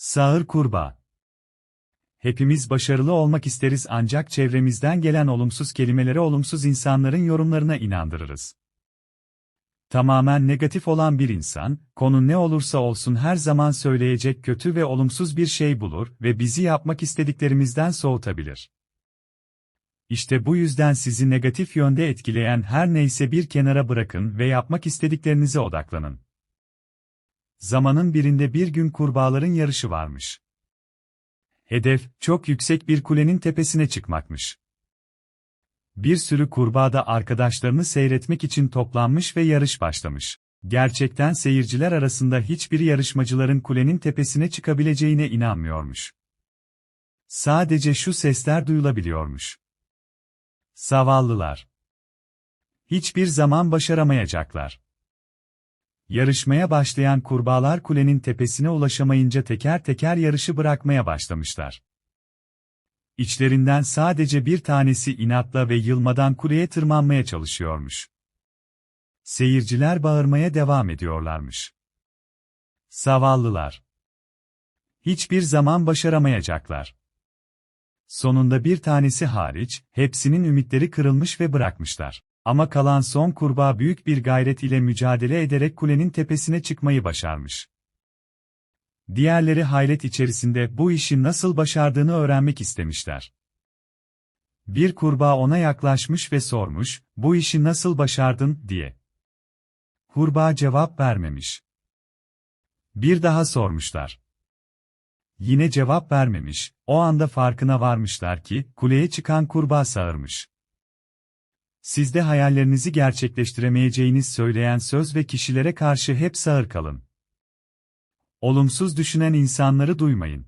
Sağır kurbağa. Hepimiz başarılı olmak isteriz ancak çevremizden gelen olumsuz kelimelere olumsuz insanların yorumlarına inandırırız. Tamamen negatif olan bir insan, konu ne olursa olsun her zaman söyleyecek kötü ve olumsuz bir şey bulur ve bizi yapmak istediklerimizden soğutabilir. İşte bu yüzden sizi negatif yönde etkileyen her neyse bir kenara bırakın ve yapmak istediklerinize odaklanın. Zamanın birinde bir gün kurbağaların yarışı varmış. Hedef, çok yüksek bir kulenin tepesine çıkmakmış. Bir sürü kurbağa da arkadaşlarını seyretmek için toplanmış ve yarış başlamış. Gerçekten seyirciler arasında hiçbiri yarışmacıların kulenin tepesine çıkabileceğine inanmıyormuş. Sadece şu sesler duyulabiliyormuş. Zavallılar. Hiçbir zaman başaramayacaklar. Yarışmaya başlayan kurbağalar kulenin tepesine ulaşamayınca teker teker yarışı bırakmaya başlamışlar. İçlerinden sadece bir tanesi inatla ve yılmadan kuleye tırmanmaya çalışıyormuş. Seyirciler bağırmaya devam ediyorlarmış. Zavallılar. Hiçbir zaman başaramayacaklar. Sonunda bir tanesi hariç, hepsinin ümitleri kırılmış ve bırakmışlar. Ama kalan son kurbağa büyük bir gayret ile mücadele ederek kulenin tepesine çıkmayı başarmış. Diğerleri hayret içerisinde bu işi nasıl başardığını öğrenmek istemişler. Bir kurbağa ona yaklaşmış ve sormuş, bu işi nasıl başardın, diye. Kurbağa cevap vermemiş. Bir daha sormuşlar. Yine cevap vermemiş, o anda farkına varmışlar ki, kuleye çıkan kurbağa sağırmış. Sizde hayallerinizi gerçekleştiremeyeceğiniz söyleyen söz ve kişilere karşı hep sağır kalın. Olumsuz düşünen insanları duymayın.